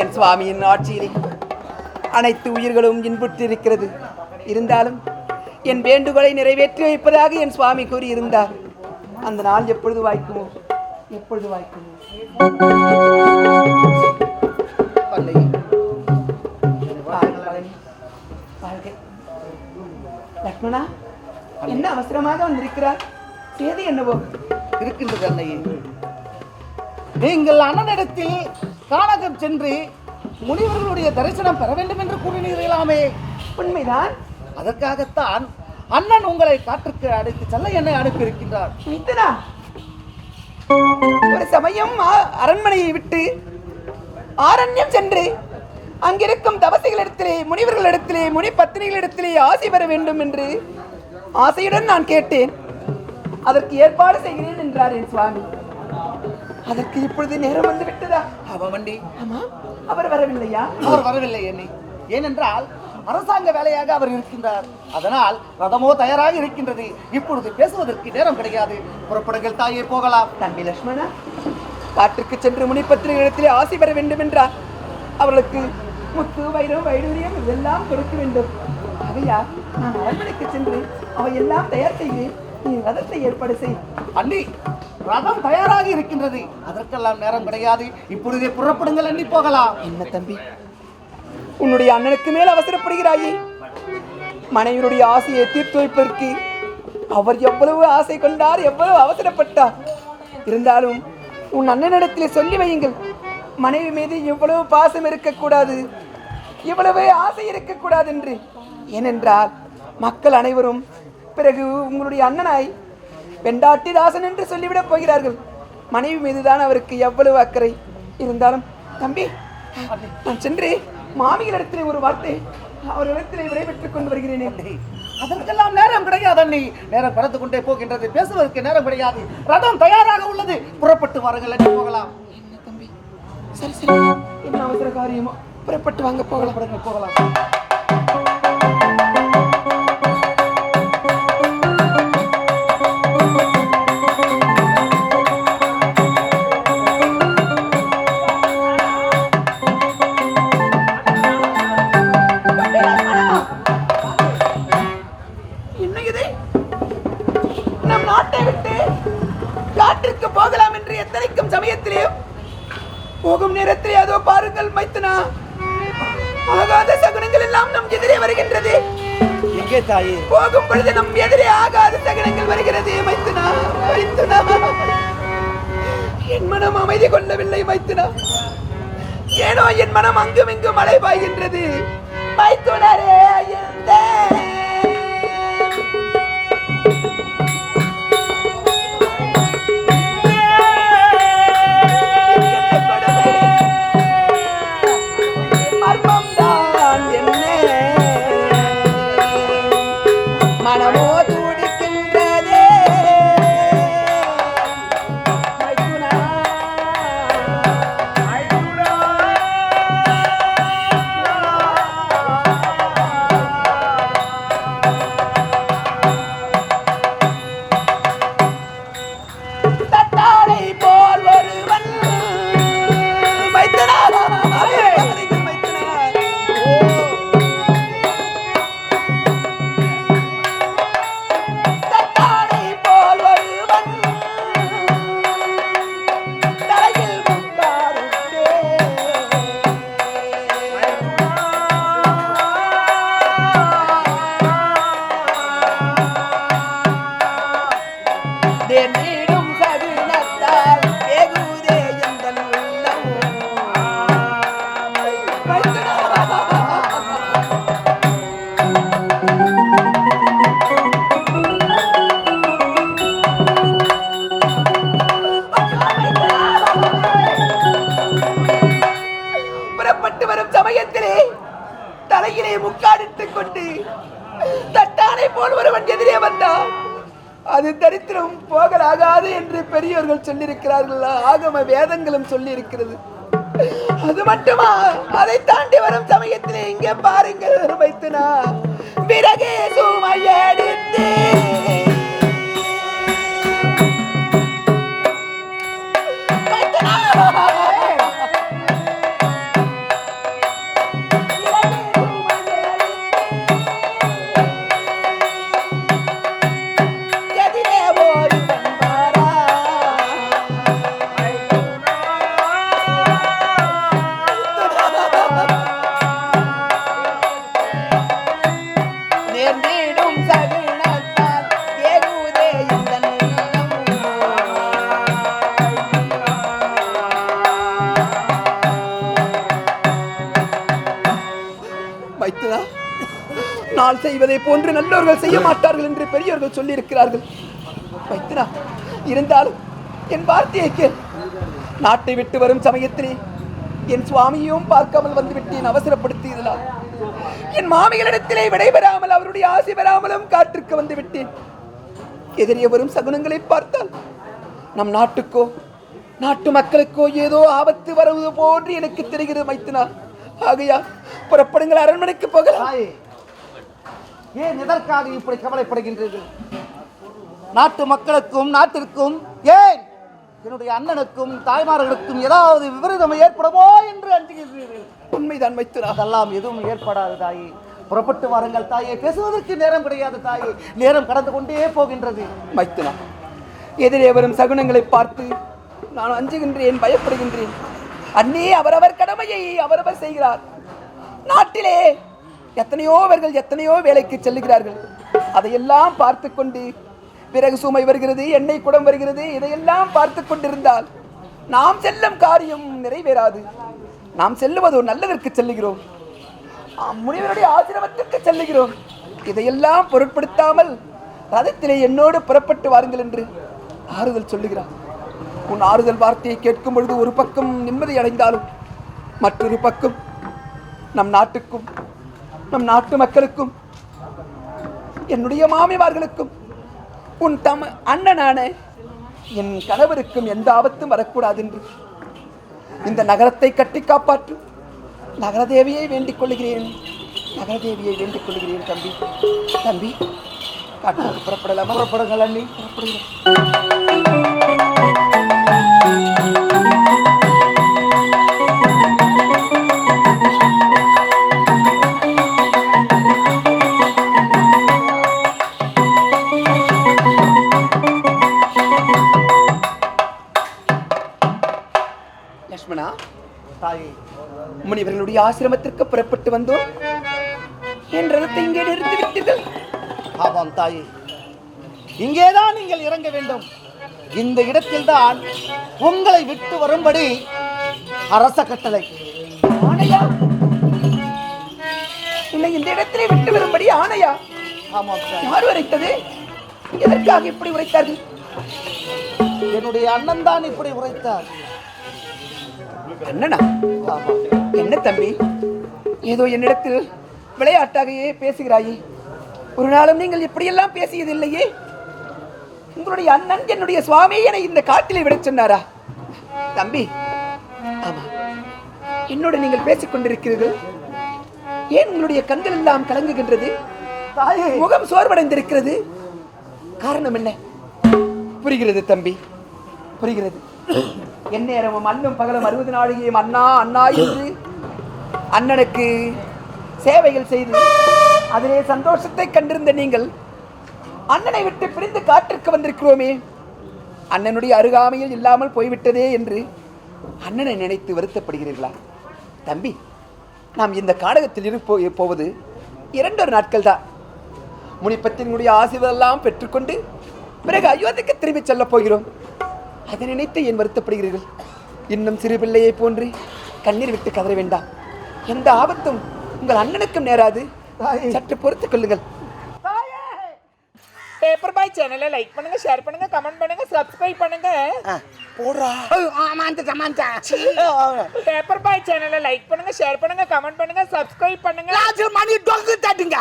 என் சுவாமியின் ஆட்சியிலே அனைத்து உயிர்களும் இன்புற்றிருக்கிறது. இருந்தாலும் என் வேண்டுகோளை நிறைவேற்றி வைப்பதாக என் சுவாமி கூறியிருந்தார். அந்த நாள் எப்பொழுது வாய்க்குமோ எப்பொழுது வாய்க்குமோ. லக்ஷ்மணா என்ன அவசரமாக வந்திருக்கிறார்? சேது என்னவோ? இருக்கின்றது அன்னையே. நீங்கள் அண்ணனிடத்தில் கானகம் சென்று முனிவர்களுடைய தரிசனம் பெற வேண்டும் என்று கூறினீர்களாமே. உண்மைதான். அதற்காகத்தான் அண்ணன் உங்களை காற்றுக்கு அழைத்து செல்ல என்னை அனுப்பியிருக்கின்றார். மித்தனா ஒரு சமயம் அரண்மனையை விட்டு ஆரண்யம் சென்று அங்கிருக்கும் தவசிகளிடத்திலே முனிவர்களிடத்திலே முனி பத்தினிகளிடத்திலே ஆசை பெற வேண்டும் என்று ஆசையுடன் நான் கேட்டேன். அதற்கு ஏற்பாடு செய்கிறேன் என்றார் என் சுவாமி. அதற்கு இப்பொழுது நேரம் வந்து விட்டதா? அவமண்டி ஆமா. அவர் வரவில்லையா? அவர் வரவில்லை என்னை ஏனென்றால் அரசாங்க வேலையாக அவர் இருக்கின்றார். அதனால் ரதமோ தயாராக இருக்கின்றது. இப்பொழுது பேசுவதற்கு நேரம் கிடையாது. புறப்படுங்கள் தாயே போகலாம். தம்பி லட்சுமணா காட்டுக்கு சென்று முனிப்பத்திரிகளிடத்திலே ஆசை பெற வேண்டும் என்றார் அவர்களுக்கு முத்து வைரம் வைடூரியம் இதெல்லாம் கொடுக்க வேண்டும். அவையா நான் அரண்மனைக்கு சென்று அவை எல்லாம் தயார் செய்கிறேன் நீ ரதத்தை ஏற்பாடு செய். அண்ணி ரதம் தயாராக இருக்கின்றது. அதற்கெல்லாம் நேரம் கிடையாது. இப்பொழுதே புறப்படுங்கள் எண்ணி போகலாம். என்ன தம்பி? உன்னுடைய அண்ணனுக்கு மேல் அவசரப்படுகிறாயே. மனைவியுடைய ஆசையை தீர்த்து வைப்பதற்கு அவர் எவ்வளவு ஆசை கொண்டார் எவ்வளவு அவசரப்பட்டார். இருந்தாலும் உன் அண்ணனிடத்திலே சொல்லி வையுங்கள். மனைவி மீது எவ்வளவு பாசம் இருக்கக்கூடாது இவ்வளவு ஆசை இருக்கக்கூடாது என்று. ஏனென்றால் மக்கள் அனைவரும் பிறகு உங்களுடைய அண்ணனாய் பெண்டாட்டி தாசன் என்று சொல்லிவிடப் போகிறார்கள். மனைவி மீதுதான் அவருக்கு எவ்வளவு அக்கறை இருந்தாலும் தம்பி நான் சென்று மாமிகளிடத்திலே ஒரு வார்த்தை அவர்களிடத்திலே விடைபெற்றுக் கொண்டு வருகிறேனே. அதற்கெல்லாம் நேரம் கிடையாது அண்ணி. நேரம் கடந்து கொண்டே போகின்றது பேசுவதற்கு நேரம் கிடையாது. ரதம் தயாராக உள்ளது. புறப்பட்டு வாருங்கள் அண்ணி போகலாம். என்ன தம்பி? சரி சரி. என்ன அவசர காரியமோ? புறப்பட்டு வாங்க போகலாம். போகலாம். எத்தனைக்கும் சமயத்திலேயும் போகும் நேரத்திலே அதோ பாருங்கள் மைத்தனா. ஆகாத சகுனங்கள் எல்லாம் நம் எதிரே வருகின்றது. எங்கே தாயே? போகும் பொழுது நம் எதிரே ஆகாத சகுனங்கள் வருகிறது மைத்துனா மைத்துனா. என் மனம் அமைதி கொள்ளவில்லை மைத்துனா. ஏனோ என் மனம் அங்கும் இங்கும் மழை பாய்கின்றது மைத்துனரே மர்மம்தான் என்ன? தலையிலே முக்காடித்துக் கொண்டு தட்டானை போல் ஒருவன் எதிரே வந்தான். அது தரித்திரம் போகலாகாது என்று பெரியவர்கள் சொல்லியிருக்கிறார்கள். ஆகம வேதங்களும் சொல்லி இருக்கிறது அது மட்டுமா? அதை தாண்டி வரும் சமயத்திலே இங்கே பாருங்கள். வைத்துனா பிறகே சுமையடித்து Oh, நான் செய்வதை போன்று நல்லவர்கள் செய்ய மாட்டார்கள் என்று பெரியவர்கள் சொல்லியிருக்கிறார்கள். வைத்தனா இருந்தாலும் என் வார்த்தையை கேள். நாட்டை விட்டு வரும் சமயத்திலே என் சுவாமியையும் பார்க்காமல் வந்துவிட்டேன் அவசரப்படுத்தியதனால் என் மாமிகளிடத்திலே விடைபெறாமல் அவருடைய ஆசை பெறாமலும் காற்றுக்கு வந்து விட்டேன் எதிரே வரும் சகுனங்களை பார்த்தால் நம் நாட்டுக்கோ நாட்டு மக்களுக்கோ ஏதோ ஆபத்து வருவது போன்று எனக்கு தெரிகிறது மைத்தினா ஆகையா புறப்படுங்கள் அரண்மனைக்கு போகலாம். ஏன் எதற்காக இப்படி கவலைப்படுகின்றீர்கள்? நாட்டு மக்களுக்கும் நாட்டிற்கும் ஏன் என்னுடைய அண்ணனுக்கும் தாய்மார்களுக்கும் ஏதாவது விபரீதம் ஏற்படுமோ என்று அஞ்சுகின்றீர்கள்? உண்மைதான் மைத்துனா அதெல்லாம் எதுவும் ஏற்படாது தாயே. புறப்பட்டு வாருங்கள் தாயே. பேசுவதற்கு நேரம் கிடையாது தாயே. நேரம் கடந்து கொண்டே போகின்றது. மைத்துனா எதிரே வரும் சகுனங்களை பார்த்து நான் அஞ்சுகின்றேன் பயப்படுகின்றேன். அன்னே அவரவர் கடமையை அவரவர் செய்கிறார். நாட்டிலே எத்தனையோவர்கள் எத்தனையோ வேலைக்கு செல்லுகிறார்கள். அதையெல்லாம் பார்த்து கொண்டு பிறகு சுமை வருகிறது எண்ணெய் குடம் வருகிறது இதையெல்லாம் பார்த்து கொண்டிருந்தால் நாம் செல்லும் காரியம் நிறைவேறாது. நாம் செல்லுவது ஒரு நல்லதற்கு செல்லுகிறோம். முனிவருடைய ஆசிரமத்திற்கு செல்லுகிறோம். இதையெல்லாம் பொருட்படுத்தாமல் ரதத்திலே என்னோடு புறப்பட்டு வாருங்கள் என்று ஆறுதல் சொல்லுகிறார். உன் ஆறுதல் வார்த்தையை கேட்கும் பொழுது ஒரு பக்கம் நிம்மதி அடைந்தாலும் மற்றொரு பக்கம் நம் நாட்டுக்கும் நம் நாட்டு மக்களுக்கும் என்னுடைய மாமிமார்களுக்கும் உன் தம அண்ணனான என் கணவருக்கும் எந்த ஆபத்தும் வரக்கூடாது என்று. இந்த நகரத்தை கட்டி காப்பாற்றும் நகரதேவியை வேண்டிக் கொள்கிறேன். நகரதேவியை வேண்டிக் கொள்கிறேன் தம்பி. தம்பி காட்டுக்கு புறப்படலாமா? புறப்படுங்கள் அண்ணி. புறப்படுகிறேன். ஆசிரமத்திற்கு புறப்பட்டு வந்தோம். என் ரதத்தை இங்கே நிறுத்தி விட்டீர்கள் ஆமாம் தாயே. இங்கேதான் நீங்கள் இறங்க வேண்டும். இந்த இடத்தில்தான் உங்களை விட்டு வரும்படி அரச கட்டளை. ஆணையா? உன்னை இந்த இடத்திலே விட்டு வரும்படி ஆணையா? ஆமாம். யார் உரைத்தது? எதற்காக இப்படி உரைத்தார்கள்? என்னுடைய அண்ணன் தான் இப்படி உரைத்தார். அண்ணனா? ஆமாம். என்ன தம்பி? ஏதோ என்னிடத்தில் விளையாட்டாகவே பேசுகிறாயே. ஒரு நாளும் நீங்கள் இப்படியெல்லாம் பேசியதில்லையே. உங்களுடைய அண்ணன் என்னுடைய சுவாமி என இந்த காட்டிலே விடச் சொன்னாரா? தம்பி ஆமா. என்னோடு நீங்கள் பேசிக் கொண்டிருக்கிறீர்கள். ஏன் உங்களுடைய கண்கள் எல்லாம் கலங்குகின்றது? முகம் சோர்வடைந்திருக்கிறது. காரணம் என்ன? புரிகிறது தம்பி புரிகிறது. எந்நேரமும் அன்னும் பகலும் அறுபது நாளிகையும் அண்ணா அண்ணா என்று அண்ணனுக்கு சேவைகள் செய்து அதிலே சந்தோஷத்தை கண்டிருந்த நீங்கள் அண்ணனை விட்டு பிரிந்து காற்றுக்கு வந்திருக்கிறோமே. அண்ணனுடைய அருகாமையில் இல்லாமல் போய்விட்டதே என்று அண்ணனை நினைத்து வருத்தப்படுகிறீர்களா? தம்பி நாம் இந்த காடகத்தில் இருப்போ போவது இரண்டொரு நாட்கள் தான் முனிப்பத்தினுடைய ஆசீர்வாதெல்லாம் பெற்றுக்கொண்டு பிறகு அயோத்திக்கு திரும்பி செல்லப் போகிறோம். அதை நினைத்து ஏன் வருத்தப்படுகிறீர்கள்? இன்னும் சிறு பிள்ளையை போன்று கண்ணீர் விட்டு கதற வேண்டாம். எந்த ஆபத்தும் உங்கள் அண்ணனுக்கும் நேராது. சற்று பொறுத்துக் கொள்ளுங்கள். பேப்பர் பாய் சேனலை லைக் பண்ணுங்க ஷேர் பண்ணுங்க கமெண்ட் பண்ணுங்க சப்ஸ்கிரைப் பண்ணுங்க. போடுறா. பேப்பர் பாய் சேனலை லைக் பண்ணுங்க ஷேர் பண்ணுங்க கமெண்ட் பண்ணுங்க சப்ஸ்கிரைப் பண்ணுங்க. மணி டொங்கு தட்டுங்க.